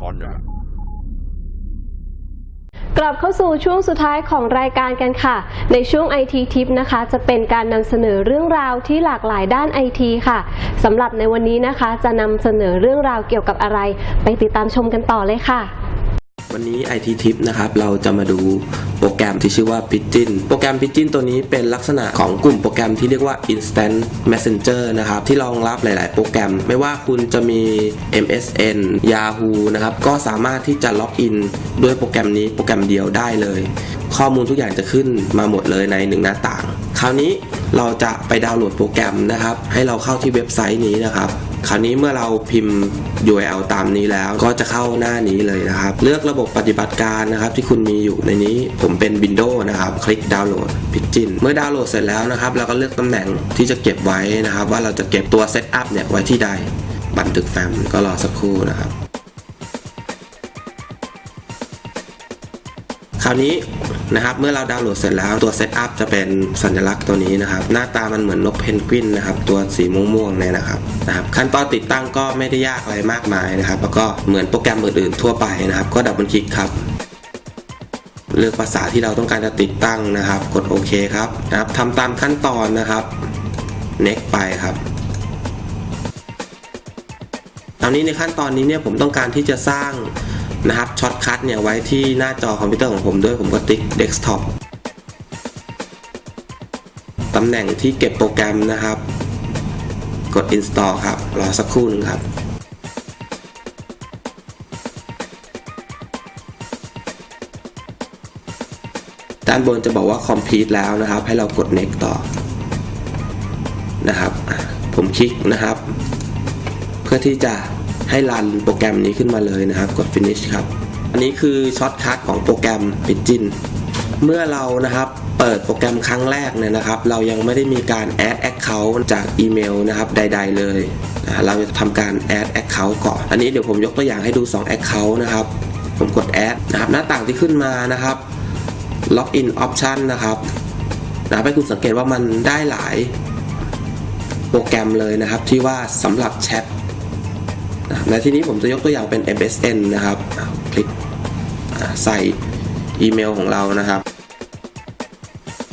คอนเนี่ยแหละกลับเข้าสู่ช่วงสุดท้ายของรายการกันค่ะ ในช่วง IT Tip นะคะ จะเป็นการนำเสนอเรื่องราวที่หลากหลายด้าน IT ค่ะสำหรับในวันนี้นะคะ จะนำเสนอเรื่องราวเกี่ยวกับอะไร ไปติดตามชมกันต่อเลยค่ะ วันนี้ IT Tip นะครับ เราจะมาดู โปรแกรมที่ชื่อว่า Pidgin โปรแกรม Pidgin ตัวนี้เป็นลักษณะของกลุ่มโปรแกรมที่เรียกว่า Instant Messenger นะครับที่รองรับหลาย ๆ โปรแกรม ไม่ว่าคุณจะมี MSN Yahoo นะครับก็สามารถที่จะล็อกอินด้วยโปรแกรมนี้โปรแกรมเดียวได้เลย ข้อมูลทุกอย่างจะขึ้นมาหมดเลยในหนึ่งหน้าต่าง คราวนี้เราจะไปดาวน์โหลดโปรแกรมนะครับ ให้เราเข้าที่เว็บไซต์นี้นะครับ คราวนี้เมื่อเราพิมพ์ URL ตามนี้แล้วก็จะเข้าหน้านี้เลยนะครับ เลือกระบบปฏิบัติการนะครับที่คุณมีอยู่ในนี้ผมเป็น Windows นะครับคลิกดาวน์โหลด Pidgin เมื่อดาวน์โหลดเสร็จแล้วนะครับเราก็เลือกตำแหน่งที่จะเก็บไว้นะครับ ว่าเราจะเก็บตัว Setup เนี่ยไว้ที่ใดบันทึกแฟ้มก็รอสักครู่นะครับ คราวนี้ นะครับเมื่อเราดาวน์โหลดเสร็จแล้วตัว Setup จะเป็นสัญลักษณ์ตัวนี้นะครับ หน้าตามันเหมือนนกเพนกวินนะครับ ตัวสีม่วงๆเนี่ยนะครับนะครับ ขั้นตอนติดตั้งก็ไม่ได้ยากอะไรมากมายนะครับ แล้วก็เหมือนโปรแกรมอื่นๆทั่วไปนะครับ ก็ดับเบิลคลิกครับเลือกภาษาที่เราต้องการจะติดตั้งนะครับ กดโอเคครับนะครับทำตามขั้นตอนนะครับ next ไปครับตอนนี้ในขั้นตอนนี้เนี่ยผมต้องการที่จะสร้าง นะครับช็อตคัทเนี่ยไว้ที่หน้าจอคอมพิวเตอร์ของผมด้วยผมก็ติ๊ก desktop ตำแหน่งที่เก็บโปรแกรมนะครับ กด install ครับ รอสักครู่หนึงครับ ด้านบนจะบอกว่า complete แล้วนะครับ ให้เรากด next ต่อนะครับ ผมคลิกนะครับ เพื่อที่จะ ให้รันโปรแกรมนี้ขึ้นมาเลยนะครับ กด finish ครับ อันนี้คือช็อตคัทของโปรแกรม Pidgin เมื่อเรานะครับเปิดโปรแกรมครั้งแรกเนี่ยนะครับ เรายังไม่ได้มีการ add account จากอีเมลนะครับใด ๆ เลยนะเราจะทำการ add account ก่อน อันนี้เดี๋ยวผมยกตัวอย่างให้ดู 2 account นะครับ ผมกด add นะครับ หน้าต่างที่ขึ้นมานะครับ login option นะครับนะบให้คุณสังเกตว่ามันได้หลายโปรแกรมเลยนะครับ ที่ว่าสำหรับแชท ในที่นี้ผมจะยกตัวอย่างเป็น MSN นะครับ คลิกใส่อีเมลของเรานะครับ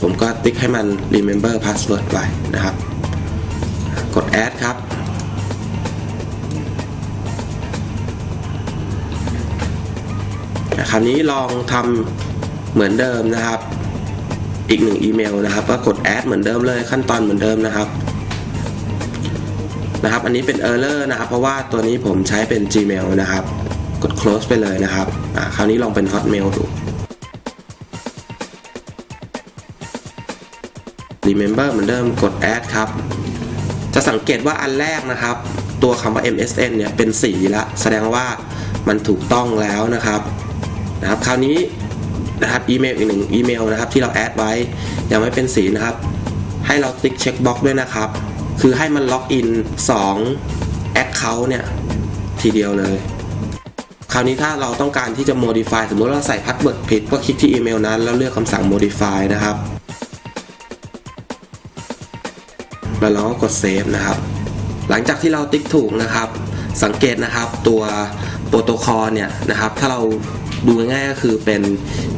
ผมก็ติ๊กให้มัน remember password ไว้นะครับ กด add ครับ คราวนี้ลองทำเหมือนเดิมนะครับ อีกหนึ่งอีเมลนะครับ ก็กด add เหมือนเดิมเลยขั้นตอนเหมือนเดิมนะครับ นะครับ อันนี้เป็น error นะครับ เพราะว่าตัวนี้ผมใช้เป็น Gmail นะครับ กด close ไปเลยนะครับอ่าคราวนี้ลองเป็น Hotmail ดู remember เหมือนเดิมกด add ครับ จะสังเกตว่าอันแรกนะครับ ตัวคำว่า MSN เนี่ยเป็นสีละแสดงว่ามันถูกต้องแล้วนะครับนะครับ คราวนี้นะครับอีเมลอีกหนึ่งอีเมลนะครับที่เราแอดไว้ยังไม่เป็นสีนะครับ ให้เราติ๊กเช็คบ็อกด้วยนะครับ คือให้มันล็อกอิน2 Account เนี่ย ทีเดียวเลย คราวนี้ถ้าเราต้องการที่จะ modify สมมติเราใส่พาสเวิร์ดผิดก็คลิกที่อีเมลนั้น แล้วเลือกคำสั่ง modify นะครับ แล้วเราก็กด save นะครับ หลังจากที่เราติ๊กถูกนะครับ สังเกตนะครับตัว โปรโตคอลเนี่ยนะครับถ้าเราดูง่ายก็คือเป็น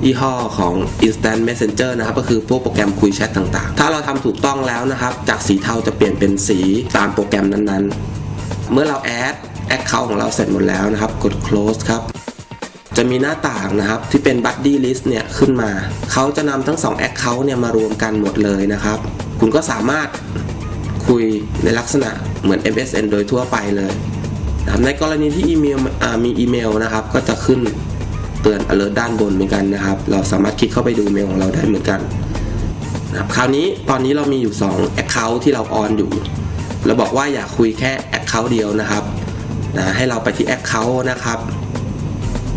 ยี่ห้อของ Instant Messenger นะครับ ก็คือพวกโปรแกรมคุยแชทต่างๆ ถ้าเราทำถูกต้องแล้วนะครับ จากสีเทาจะเปลี่ยนเป็นสีตามโปรแกรมนั้นๆ เมื่อเราแอด Account ของเราเสร็จหมดแล้วนะครับ กด close ครับ จะมีหน้าต่างนะครับ ที่เป็น buddy list เนี่ยขึ้นมา เขาจะนำทั้ง 2 Account เนี่ยมารวมกันหมดเลยนะครับ คุณก็สามารถคุยในลักษณะเหมือน MSN โดยทั่วไปเลย นะครับในกรณีที่อีเมลมีอีเมลนะครับ ก็จะขึ้นเตือน alert ด้านบนเหมือนกันนะครับ เราสามารถคลิกเข้าไปดูเมลของเราได้เหมือนกันนะครับคราวนี้ตอนนี้เรามีอยู่ 2 Account ที่เราออนอยู่ เราบอกว่าอยากคุยแค่ Account เดียวนะครับนะให้เราไปที่ Account นะครับ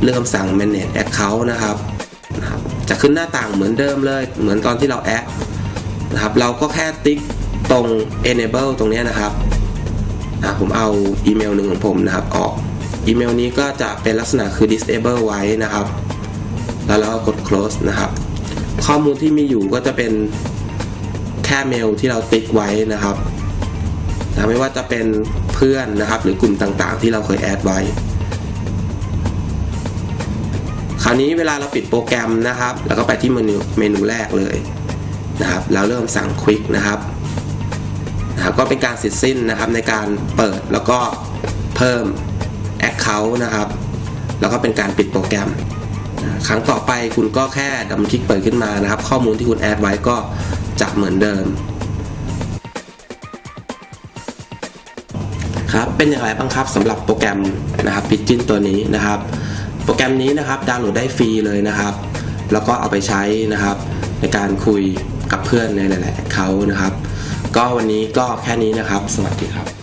เลือกคำสั่ง manage account นะครับนะครับ จะขึ้นหน้าต่างเหมือนเดิมเลย เหมือนตอนที่เราแอดนะครับ เราก็แค่ติ๊กตรง enable ตรงนี้นะครับ อะผมเอาอีเมลหนึ่งของผมนะครับออกอีเมลนี้ก็จะเป็นลักษณะคือ disable ไว้นะครับ แล้วเราก็กด close นะครับ ข้อมูลที่มีอยู่ก็จะเป็นแค่เมลที่เราติ๊กไว้นะครับนะไม่ว่าจะเป็นเพื่อนนะครับ หรือกลุ่มต่างๆ ที่เราเคยแอดไว้ คราวนี้เวลาเราปิดโปรแกรมนะครับ แล้วก็ไปที่เมนูเมนูแรกเลยนะครับ แล้วเริ่มสั่งควิกนะครับ นะครับก็เป็นการเสร็จสิ้นนะครับในการเปิดแล้วก็เพิ่ม Account นะครับ แล้วก็เป็นการปิดโปรแกรม ครั้งต่อไปคุณก็แค่ดับคลิกเปิดขึ้นมานะครับ ข้อมูลที่คุณแอดไว้ก็จะเหมือนเดิมครับเป็นอย่างไรบ้างครับสำหรับโปรแกรมนะครับพิจินตัวนี้นะครับ โปรแกรมนี้นะครับดาวน์โหลดได้ฟรีเลยนะครับ แล้วก็เอาไปใช้นะครับ ในการคุยกับเพื่อนในหลายๆเขานะครับ ก็วันนี้ก็แค่นี้นะครับ สวัสดีครับ